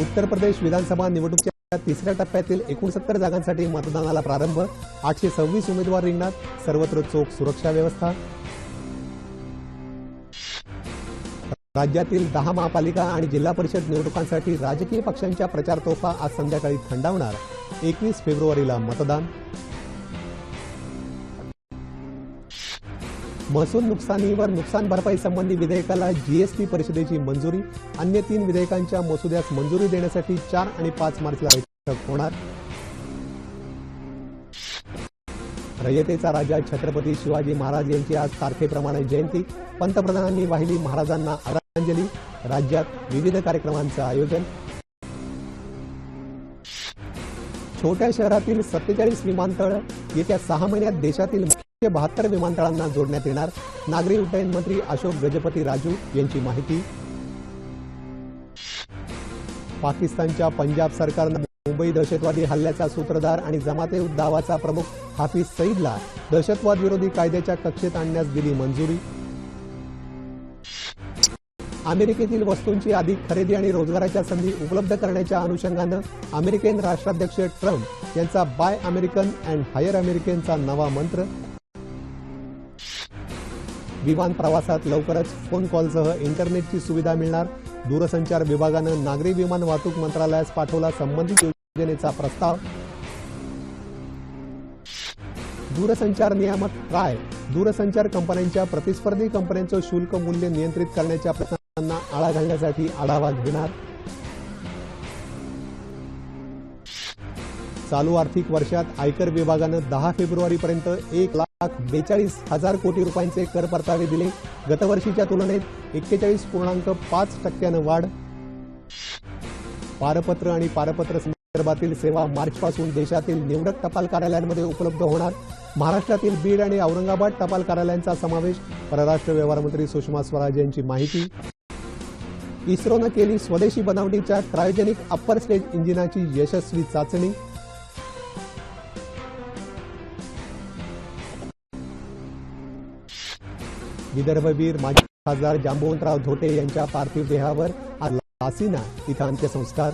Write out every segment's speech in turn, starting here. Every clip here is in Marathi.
उत्तर प्रदेश विधानसभा निवडणुकीच्या तिसऱ्या टप्प्यातील एकोणसत्तर जागांसाठी मतदानाला प्रारंभ. आठशे सव्वीस उमेदवार रिंगणात. सर्वत्र चोख सुरक्षा व्यवस्था. राज्यातील दहा महापालिका आणि जिल्हा परिषद निवडणुकांसाठी राजकीय पक्षांच्या प्रचार तोफा आज संध्याकाळी थंडावणार. एकवीस फेब्रुवारीला मतदान. महसूल नुकसानीवर नुकसान भरपाई संबंधी विधेयकाला जीएसटी परिषदेची मंजुरी. अन्य तीन विधेयकांच्या मसुद्यास मंजुरी देण्यासाठी चार आणि पाच मार्चला बैठक होणार. रयतेचा राजा छत्रपती शिवाजी महाराज यांची आज तारखेप्रमाणे जयंती. पंतप्रधानांनी वाहिली महाराजांना आदरांजली. राज्यात विविध कार्यक्रमांचं आयोजन. छोट्या शहरातील सत्तेचाळीस विमानतळ येत्या सहा महिन्यात देशातील मुख्य बहात्तर विमानतळांना जोडण्यात येणार. नागरी उड्डयन मंत्री अशोक गजपती राजू यांची माहिती. पाकिस्तानच्या पंजाब सरकारनं मुंबई दहशतवादी हल्ल्याचा सूत्रधार आणि जमाते उद दावाचा प्रमुख हाफिज सईदला दहशतवाद विरोधी कायद्याच्या कक्षेत आणण्यास दिली मंजुरी. अमेरिकेतील वस्तूंची अधिक खरेदी आणि रोजगाराच्या संधी उपलब्ध करण्याच्या अनुषंगानं अमेरिकन राष्ट्राध्यक्ष ट्रम्प यांचा बाय अमेरिकन अँड हायर अमेरिकनचा नवा मंत्र विमान प्रवासात लवकरच फोन कॉलसह इंटरनेटची सुविधा मिळणार. दूरसंचार विभागानं नागरी विमान वाहतूक मंत्रालयास पाठवला संबंधित योजनेचा प्रस्ताव. दूरसंचार नियामक काय? दूरसंचार कंपन्यांच्या प्रतिस्पर्धी कंपन्यांचं शुल्क मूल्य नियंत्रित करण्याच्या प्रयत्नांना आळा घालण्यासाठी आढावा घेणार. चालू आर्थिक वर्षात आयकर विभागानं दहा फेब्रुवारीपर्यंत एक लाख बेचाळीस हजार कोटी रुपयांचे कर परतावे दिले. गतवर्षीच्या तुलनेत एक्केचाळीस पूर्णांक पाच टक्क्यानं वाढ. पारपत्र आणि पारपत्र संदर्भातील सेवा मार्चपासून देशातील निवडक टपाल कार्यालयांमध्ये उपलब्ध होणार. महाराष्ट्रातील बीड आणि औरंगाबाद टपाल कार्यालयांचा समावेश. परराष्ट्र व्यवहार मंत्री सुषमा स्वराज यांची माहिती. इस्रोनं केली स्वदेशी बनावटीच्या क्रायोजेनिक अप्पर स्टेज इंजिनाची यशस्वी चाचणी. विदर्भवीर माजी खासदार जांबवंतराव धोटे यांच्या पार्थिव देहावर आज लासीना इथं अंत्यसंस्कार.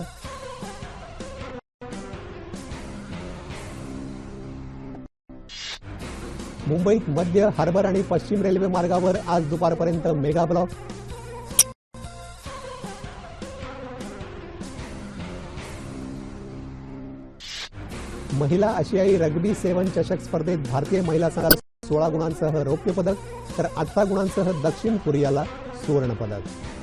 मुंबईत मध्य हार्बर आणि पश्चिम रेल्वे मार्गावर आज दुपारपर्यंत मेगा ब्लॉक. महिला आशियाई रग्बी सेवन चषक स्पर्धेत भारतीय महिला संघाला सोळा गुणांसह रौप्य पदक तर अठरा गुणांसह दक्षिण कोरियाला सुवर्णपदक